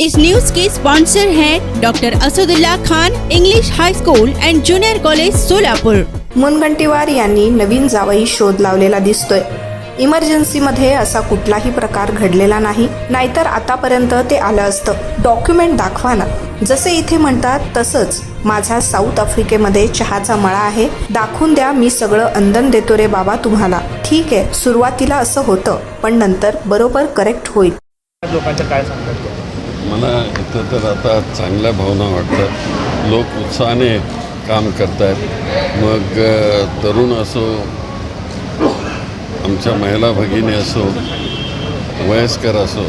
इस news के sponsor हैं doctor Asadullah Khan English high school and junior college Solapur. Mungantiwar यांनी नवीन जावई शोध लावलेला दिसतोय. इमर्जन्सीमध्ये असा कुठलाही प्रकार घडलेला नाही नाहीतर आतापर्यंत ते आलं असतं. डॉक्युमेंट दाखवा ना. जसे इथे म्हणतात तसंच माझा साऊथ आफ्रिकेमध्ये चहाचा मळा आहे. दाखवून द्या मी सगळं अंदन देतो रे बाबा तुम्हाला. ठीक आहे सुरुवातीला असं होतं पण नंतर बरोबर करेक्ट होईल. लोकांच्या काय सांगतात मला इथं तर आता चांगल्या भावना वाटतात. लोक उत्साहाने काम करत आहेत मग तरुण असो आमच्या महिला भगिनी असो वयस्कर असो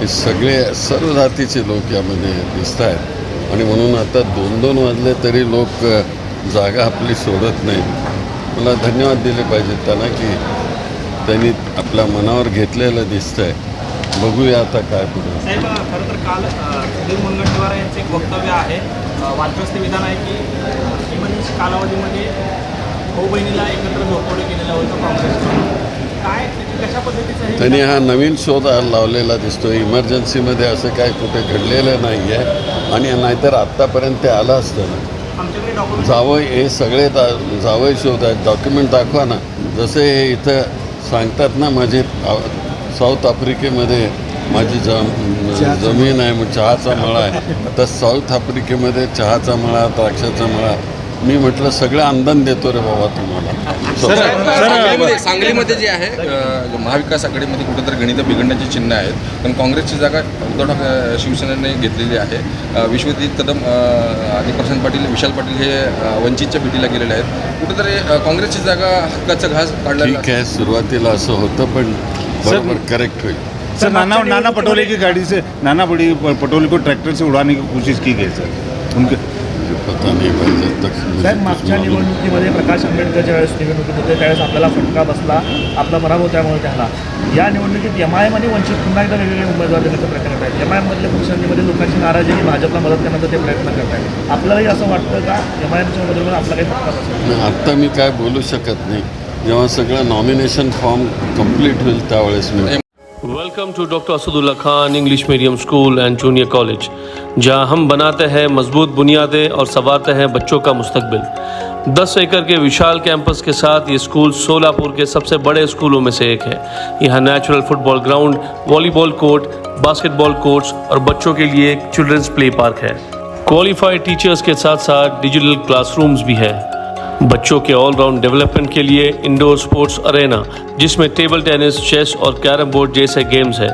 हे सगळे सर्व जातीचे लोक यामध्ये दिसत आहेत आणि म्हणून आता दोन दोन वाजले तरी लोक जागा आपली सोडत नाही मला धन्यवाद दिले पाहिजेत त्यांना की त्यांनी आपल्या मनावर घेतलेलं दिसतं आहे बघूया आता काय पुढे. साहेब खरं तर काल सुधीर मुनगंटीवार यांचे एक वक्तव्य आहे. वादग्रस्त विधान आहे की इमर्जन्सी कालावधीमध्ये भाऊ बहिणीला एकत्र झोपवलं गेलेलं होतं काँग्रेसकडून काय त्याची कशा पद्धतीचं त्यांनी हा नवीन शोध लावलेला दिसतो इमर्जन्सीमध्ये असं काय कुठे घडलेलं नाही आहे आणि नाहीतर आत्तापर्यंत ते आलं असतं ना. जावई हे सगळे दा जावई शोध आहेत. डॉक्युमेंट दाखवा ना. जसे हे इथं सांगतात ना माझे साऊथ आफ्रिकेमध्ये माझी जम जमीन आहे मग चहाचा मळा आहे. तर साऊथ आफ्रिकेमध्ये चहाचा मळा द्राक्षाचा मळा मी म्हटलं सगळं अंदन देतो रे बाबा तुम्हाला. सर सांगलीमध्ये जे आहे महाविकास आघाडीमध्ये कुठेतरी गणित बिघडण्याची चिन्ह आहेत पण काँग्रेसची जागा उद्धव ठाकरे शिवसेनेने घेतलेली आहे. विश्वजित कदम आणि प्रशांत पाटील विशाल पाटील हे वंचितच्या भेटीला गेलेले आहेत. कुठेतरी काँग्रेसची जागा हक्काचा घास काढला ठीक आहे सुरुवातीला असं होतं पण बरोबर करेक्ट होईल. सर नाना नाना पटोले की गाड़ी से नाना बड़ी पटोले को ट्रैक्टर से उड़ाने की कोशिश की गई सर. उनके मुझे पता नहीं भाई जब तक साहेब मागच्या। निवडणुकीमध्ये प्रकाश आंबेडकर ज्यावेळेस निवडणुकीत होते त्यावेळेस आपल्याला फटका बसला आपला पराभव त्यामुळे झाला या निवडणुकीत एम आय एम आणि वंचित पुन्हा एकदा वेगवेगळे उमेदवार देण्याचा प्रयत्न करत आहेत एम आय एममधल्या पक्षांमध्ये लोकांची नाराजी आणि भाजपला मदत करण्याचा ते प्रयत्न करत आहेत आपल्यालाही असं वाटतं का एम आय एमच्या उमेदवारावर आपला काही फटका बसेल? नाही, आत्ता मी काय बोलू शकत नाही. जेव्हा सगळं nomination form complete me welcome to doctor Asadullah Khan English medium school and junior college जहाँ हम बनाते हैं मज़बूत बुनियादें और संवारते हैं बच्चों का मुस्तकबिल। 10 एकड़ के विशाल कैंपस के साथ ये स्कूल सोलापुर के सबसे बड़े स्कूलों में से एक है। यहाँ natural football ground volleyball court basketball courts और बच्चों के लिए एक चिल्ड्रंस प्ले पार्क है। क्वालिफाइड टीचर्स के साथ साथ डिजिटल क्लासरूम्स भी है। बच्चों के ऑलराउंड डेवलपमेंट के लिए इंडोर स्पोर्ट्स अरेना जिसमें टेबल टेनिस चेस और कैरम बोर्ड जैसे गेम्स हैं।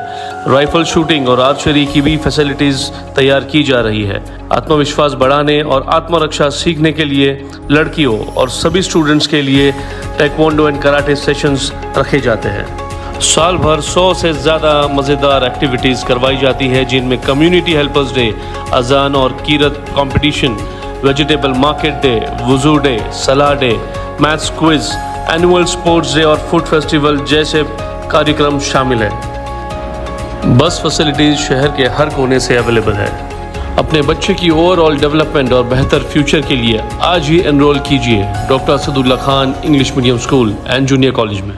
राइफल शूटिंग और आर्चरी की भी फैसिलिटीज़ तैयार की जा रही है। आत्मविश्वास बढ़ाने और आत्मरक्षा सीखने के लिए लड़कियों और सभी स्टूडेंट्स के लिए टेक्वांडो एंड कराटे सेशंस रखे जाते हैं। साल भर सौ से ज़्यादा मज़ेदार एक्टिविटीज़ करवाई जाती है, जिनमें कम्युनिटी हेल्पर्स डे अजान और कीरत कंपटीशन वेजिटेबल मार्केट डे वज़ू डे सलाह day maths quiz annual sports day और फ़ूड फेस्टिवल जैसे कार्यक्रम शामिल हैं। बस फैसिलिटीज़ शहर के हर कोने से अवेलेबल है। अपने बच्चे की ओवरऑल डेवलपमेंट और बेहतर फ्यूचर के लिए आज ही एनरोल कीजिए। Doctor Asadullah Khan English medium school and junior college में।